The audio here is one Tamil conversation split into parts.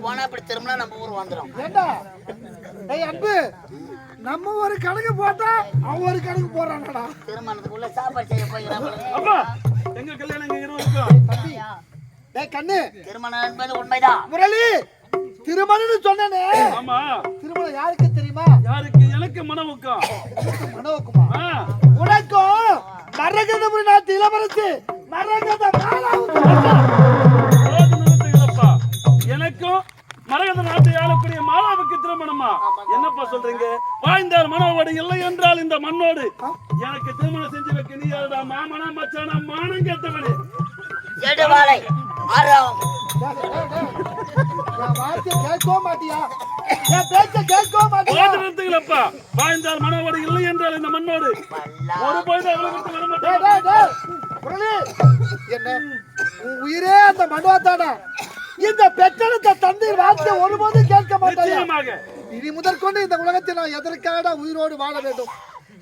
போனா இப்படி திரும்பினா நம்ம ஊர் வந்துடும் ஏண்டா? ஏய் அன்பு நம்ம ஒரு கணக்கு போட்டா அவன் ஒரு கணக்கு போறானடா திருமணத்துக்குள்ள சாப்பாடு செய்ய அப்பா எங்க கல்யாணம் தம்பி டேய் கண்ணு. திருமணம் என்பது உண்மைதான். முரளி திருமணம்னு சொன்னனே. ஆமா. திருமணம் யாருக்கு தெரியுமா? யாருக்கு? எனக்கு மனமுக்கம் மனோக்குமா ஆ, உனக்கும் மரகதபுரி நாட்டு இளவரசி மரகத மாலாவுக்கு மரகத நாட்டை ஆளக்கூடிய மாலாவுக்கு திருமணமா? என்னப்பா சொல்றீங்க? வாழ்ந்தார் மனோடு இல்லை என்றால் இந்த மண்ணோடு. எனக்கு திருமணம் செஞ்சு வைக்க நீ யாருடா? மாமனா மச்சானா மானம் கேட்டவனே. எடு வாழை ஆறாம் வாழ்ந்தார் மனோடு இல்லை என்றால் இந்த மண்ணோடு. ஒரு. முரளி. என்ன? உன் உயிரே அந்த மண்டபத்தாடா இந்த பெற்றெடுத்த தந்தை வார்த்தை ஒருபோதும் கேட்க நிச்சயமாக. இனி முதற்கொண்டு இந்த உலகத்தில் நான் எதற்காக உயிரோடு வாழ வேண்டும்?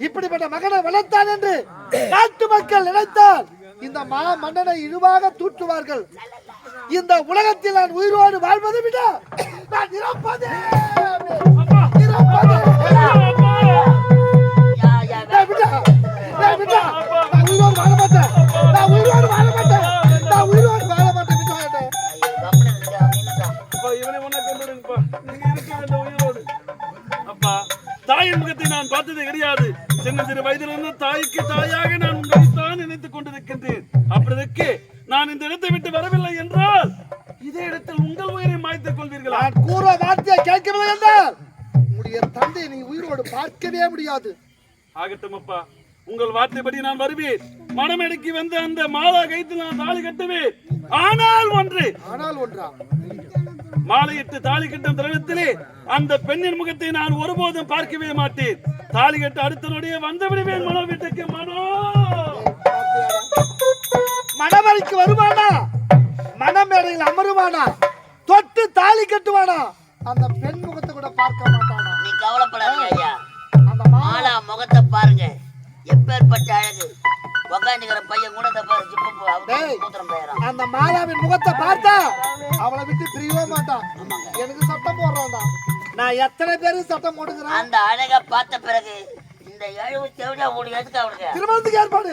இப்படிப்பட்ட மகனை வளர்த்தான் என்று நாட்டு மக்கள் நினைத்தால் இந்த மா மன்னனை இழிவாக தூற்றுவார்கள். இந்த உலகத்தில் நான் உயிரோடு வாழ்வதை விட நான் இறப்பதே! நான் பார்த்தது கிடையாது. சின்ன சிறு வயதிலிருந்து தாய்க்கு தாயாக நான் உங்களை தான் நினைத்துக் கொண்டிருக்கின்றேன். அப்படிதற்கு நான் இந்த இடத்தை விட்டு வரவில்லை என்றால் இதே இடத்தில் உங்கள் உயிரை மாய்த்துக் கொள்வீர்களா? கூற வார்த்தையை கேட்கவில்லை என்றால் உன்னுடைய தந்தை நீ உயிரோடு பார்க்கவே முடியாது. ஆகட்டும் அப்பா உங்கள் வார்த்தைப்படி நான் வருவேன். மணமேடைக்கு வந்து அந்த மாலா கைத்து நான் தாலி கட்டுவேன். ஆனால் ஒன்று. ஆனால் ஒன்றா? மாலையிட்டு தாலி கட்டும் தருணத்திலே அந்த பெண்ணின் முகத்தை நான் ஒருபோதும் பார்க்கவே மாட்டேன். தாலி கட்ட அடுத்த நொடியே வந்து விடுவேன் மனோ வீட்டுக்கு மனோ. மணவரைக்கு வருவானா? மணமேடையில் அமருவானா? தொட்டு தாலி கட்டுவானா? அந்த பெண் முகத்தை கூட பார்க்க மாட்டானா? நீ கவலைப்படாதீங்க ஐயா. அந்த மாலா முகத்தை பாருங்க. எப்பேற்பட்ட அழகு. உக்காந்துக்கிற பையன் கூட போயிடறான் அந்த மாலாவின் முகத்தை பார்த்தா அவளை விட்டு பிரியவே மாட்டான். எனக்கு சட்டம் போடுறான்டா. நான் எத்தனை பேருக்கு சட்டம் போட்டுக்கிறேன்? அந்த அழகை பார்த்த பிறகு இந்த எழுபத்தி எவ்வளோ ஓடி எதுக்கு அவனுக்கு. திருமணத்துக்கு ஏற்பாடு.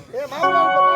Mauro.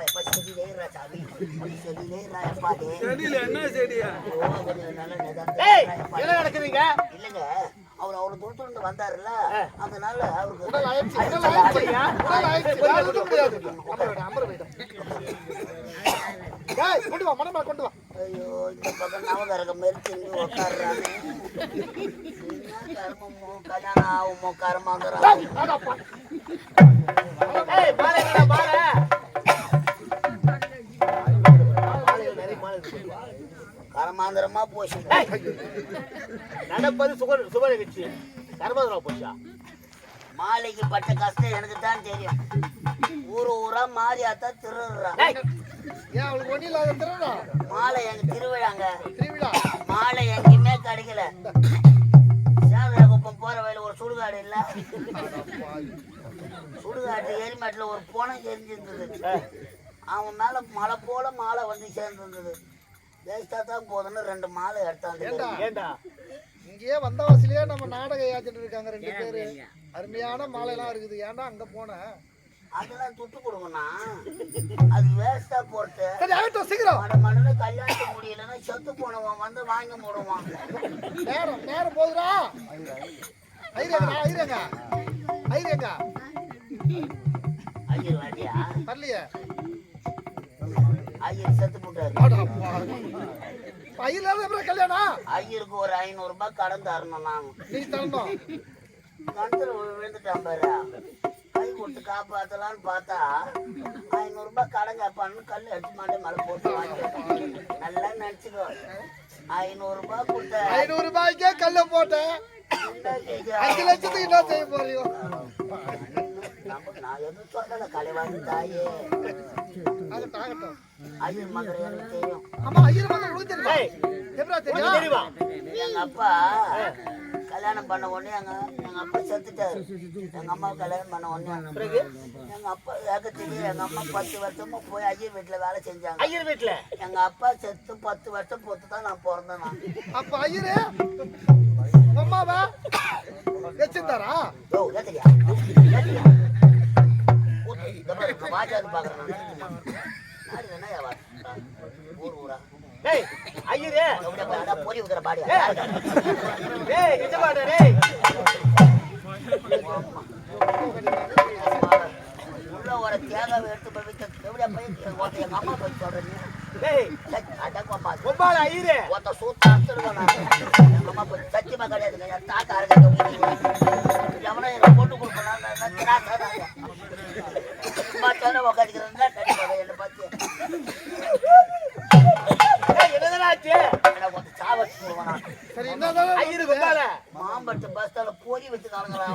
இருப்பா எப்ப செடியிலே சாமி என்ன செடியா. என்ன நடக்குதுங்க? இல்லைங்க அவர் அவரை இருந்து வந்தாருல்ல அதனால அவருக்கு உடல் ஆயிடுச்சு. உடல் ஆயிடுச்சு உடல் முடியாது. அமர டேய் கொண்டு வா மனமா கொண்டு வா ஐயோ இந்த பக்கம் நவகரகம் மாரி கல்யாணம் ஆகுமோ ஏய் கர்மாந்திரமா போச்சு. நடப்பது சுக சுப நிகழ்ச்சி கர்மதரா போச்சா? மாலைக்கு பட்ட கஷ்டம் எனக்கு தான் தெரியும். ஊரு ஊரா மாறியாத்தா திருடுறான் மாலை எங்க திருவிழாங்க? திருவிழா. மாலை எங்கேயுமே கிடைக்கல. சேவரகுப்பம் போற வழியில ஒரு சுடுகாடு இல்ல. சுடுகாட்டு எரிமேட்டில் ஒரு பூனை எரிஞ்சிருந்தது. அவன் மேல மலை போல மாலை வந்து சேர்ந்துருந்தது. வேஸ்டா தான் போதுன்னு ரெண்டு மாலை எடுத்தாங்க ஏண்டா? இங்கேயே வந்தவாசிலேயே நம்ம நாடகம் ஏத்திட்டு இருக்காங்க ரெண்டு பேரு. அருமையான மாலை எல்லாம் இருக்குது. ஏன்டா அங்க போன? அதெல்லாம் துட்டு கொடுங்கண்ணா. அது வேஸ்டா போட்டு. சரி ஆகட்டும் சீக்கிரம். மட மடன்னு கல்யாணத்துக்கு முடியலன்னா செத்து போனவன் வந்து வாங்கி போடுவான் நேரம் நேரம் போகுதுடா. ஐரேங்க ஐரேங்க ஐரேங்க ஐயர் வாட்டியா வரலையே. ஐயர் செத்து போட்டாரு அப்புறம் கல்யாணம்? ஐயருக்கு ஒரு ஐநூறு ரூபாய் கடன் தரணும் நான் நீ தரணும். கணத்துல விழுந்துட்டான் பாரு. கை கொடுத்து காப்பாத்தலாம்னு பார்த்தா ஐநூறு ரூபாய் கடன் கேட்பான்னு கல் எடுத்து மாட்டே மேல போட்டு வாங்கி நல்லா நினைச்சுக்கோ. ஐநூறு ரூபாய் கொடுத்த ஐநூறு ரூபாய்க்கே கல்ல போட்டேன்? அஞ்சு லட்சத்துக்கு என்ன செய்ய போறியோ? நான் எதுவும் சொல்லல கலைவாணி தாயே. ஐயர் மகன் எனக்கு தெரியும். ஆமா ஐயர் மகன் உனக்கு தெரியுமா? ஏய் எப்படா உனக்கு தெரியும்? தெரியுமா? எங்க அப்பா கல்யாணம் பண்ண உடனே எங்க எங்க அப்பா செத்துட்டாரு. எங்க அம்மா கல்யாணம் பண்ண உடனே பிறகு? எங்க அப்பா ஏக தெரியும் எங்க அம்மா பத்து வருஷமா போய் ஐயர் வீட்டுல வேலை செஞ்சாங்க. ஐயர் வீட்டுல? எங்க அப்பா செத்து பத்து வருஷம் பொறுத்து தான் நான் பிறந்தேன் நான். அப்ப ஐயரு? அம்மாவா? வச்சிருந்தாரா யோ ஏத்தடியா ஏத்தடியா ஐயரே எப்படியா போய் அதான் பொறி ஊத்துற பாடியா டேய் உள்ள ஒரு தேங்காவை எடுத்து போய் வைக்க எப்படியா போய் ஒருத்த எங்க அம்மா போய் சொல்றேன் டேய் அடக்கம்மா ஒம்பால ஐயரே ஒருத்த சூத்தா சரி என்னதானே ஐயரு ஒம்பால மாம்பழத்து பஸ் ஸ்டாண்ட்ல பொறி வச்சு காணுங்கிறான்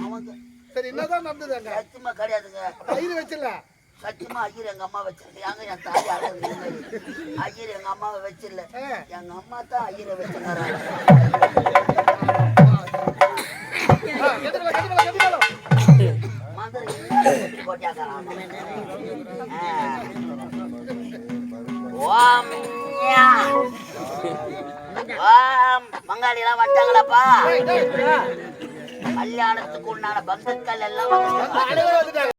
அவன் சரி என்னதான் நடந்தது அங்க சத்தியமா கிடையாதுங்க. ஐயர் வச்சிடல சத்தியமா ஐயர் எங்க அம்மா வச்சிருக்கு. எங்க என் தாய் அழகு ஐயர் எங்க அம்மாவை வச்சிடல. எங்க அம்மா தான் ஐயரை வச்சுக்கிறாங்க கெட்டுக்கல கெட்டுக்கல கெட்டுக்கல ஓம் ஞா. ஓம் வந்துட்டாங்களாப்பா கல்யாணத்துக்கு உண்டான பந்துக்கள் எல்லாம்